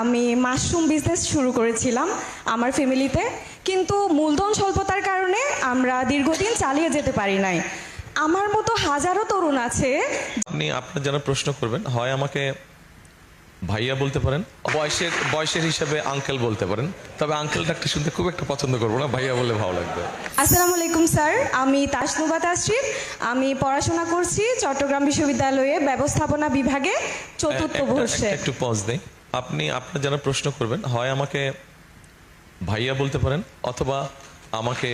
আমি mushroom business শুরু করেছিলাম আমার ফ্যামিলিতে। কিন্তু মূলধন স্বল্পতার কারণে আমরা দীর্ঘদিন চালিয়ে যেতে পারি নাই। আমার মতো হাজারো তরুণ আছে। আপনি আপনার যেন প্রশ্ন করবেন হয় আমাকে ভাইয়া বলতে পারেন বয়সের বয়সের হিসাবে আঙ্কেল বলতে পারেন। তবে আঙ্কেল ডাকটা শুনতে খুব একটা পছন্দ করব না ভাইয়া বলে ভালো লাগবে। আসসালামু আলাইকুম স্যার। আমি তাসনুবা তাসরিফ আমি পড়াশোনা করছি চট্টগ্রাম বিশ্ববিদ্যালয়ে ব্যবস্থাপনা বিভাগে চতুর্থ বর্ষে। একটু পজ দেই। আপনি আপনার যেন প্রশ্ন করবেন হয় আমাকে ভাইয়া বলতে পারেন অথবা আমাকে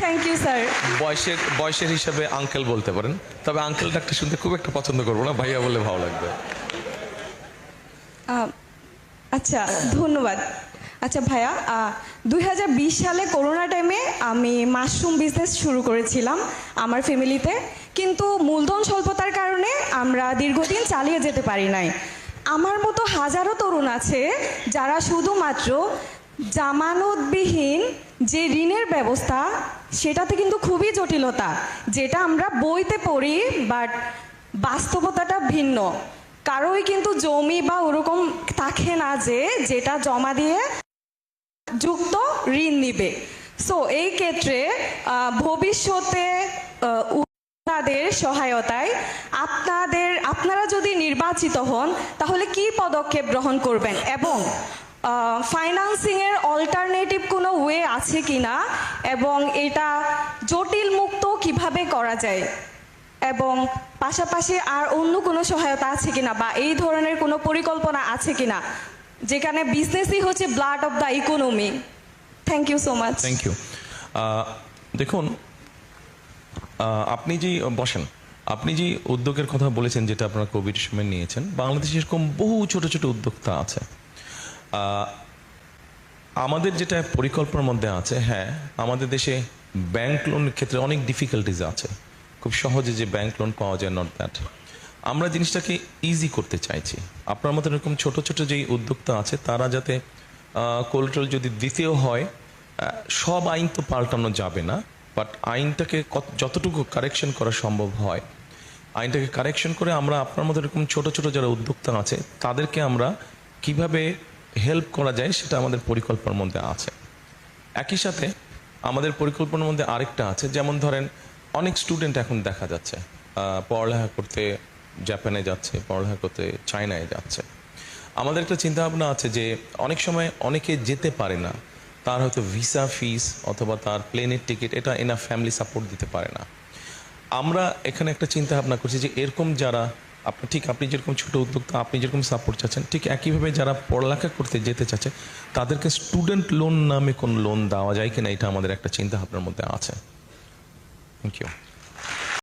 থ্যাংক ইউ স্যার বয়সের বয়সের হিসাবে আঙ্কেল বলতে পারেন। তবে আঙ্কেল একটা শুনতে খুব একটা পছন্দ করব না ভাইয়া বলে ভালো লাগবে। আচ্ছা ধন্যবাদ। আচ্ছা ভাইয়া দুই হাজার বিশ সালে করোনা টাইমে আমি মাশরুম বিজনেস শুরু করেছিলাম আমার ফ্যামিলিতে কিন্তু মূলধন স্বল্পতার কারণে আমরা দীর্ঘদিন চালিয়ে যেতে পারি নাই। আমার মতো হাজারো তরুণ আছে যারা শুধুমাত্র জামানতবিহীন যে ঋণের ব্যবস্থা, সেটাতে কিন্তু খুবই জটিলতা, যেটা আমরা বইতে পড়ি বাট বাস্তবতাটা ভিন্ন। কারোই কিন্তু জমি বা ওরকম থাকে না যে, যেটা জমা দিয়ে যুক্ত ঋণ নিবে। সো এই ক্ষেত্রে ভবিষ্যতে তাদের সহায়তায় আপনাদের, আপনারা যদি নির্বাচিত হন, তাহলে কি পদক্ষেপ গ্রহণ করবেন? এবং ফাইন্যান্সিং এর অল্টারনেটিভ কোনো ওয়ে আছে কিনা? এবং এটা জটিল মুক্ত কীভাবে করা যায়? এবং পাশাপাশি আর অন্য কোনো সহায়তা আছে কিনা? বা এই ধরনের কোনো পরিকল্পনা আছে কিনা? যেখানে বিজনেসই হচ্ছে blood of the economy thank you so much thank you দেখুন আপনি যে, বসেন, আপনি যে উদ্যোগের কথা বলেছেন, যেটা আপনারা কোভিড সময় নিয়েছেন, বাংলাদেশে এরকম বহু ছোট ছোট উদ্যোক্তা আছে। আমাদের যেটা পরিকল্পনার মধ্যে আছে হ্যাঁ আমাদের দেশে ব্যাংক লোনের ক্ষেত্রে অনেক ডিফিকাল্টিজ আছে। খুব সহজে যে ব্যাংক লোন পাওয়া যায় নট দ্যাট আমরা জিনিসটাকে ইজি করতে চাইছি। আপনার মতো এরকম ছোট ছোট যেই উদ্যোক্তা আছে, তারা যাতে কোল্ট্রল যদি দ্বিতীয় হয় সব আইন তো পাল্টানো যাবে না বাট আইনটাকে কত- যতটুকু কারেকশন করা সম্ভব হয়, আইনটাকে কারেকশন করে আমরা আপনার মতো এরকম ছোট ছোট যারা উদ্যোক্তা আছে, তাদেরকে আমরা কীভাবে হেল্প করা যায় সেটা আমাদের পরিকল্পনার মধ্যে আছে। একই সাথে আমাদের পরিকল্পনার মধ্যে আরেকটা আছে, যেমন ধরেন অনেক স্টুডেন্ট এখন দেখা যাচ্ছে পড়ালেখা করতে জাপানে যাচ্ছে, পড়ালেখা করতে চায়নায় যাচ্ছে। আমাদের একটা চিন্তা ভাবনা আছে যে অনেক সময় অনেকে যেতে পারে না। তার হয়তো ভিসা ফিস অথবা তার প্লেনের টিকিট, এটা এনা ফ্যামিলি সাপোর্ট দিতে পারে না। আমরা এখানে একটা চিন্তা ভাবনা করছি যে এরকম যারা আপনি, ঠিক আপনি যেরকম ছোটো উদ্যোক্তা, আপনি যেরকম সাপোর্ট চাচ্ছেন, ঠিক একইভাবে যারা পড়ালেখা করতে যেতে চাচ্ছে, তাদেরকে স্টুডেন্ট লোন নামে কোন লোন দেওয়া যায় কিনা, এটা আমাদের একটা চিন্তা ভাবনার মধ্যে আছে। Thank you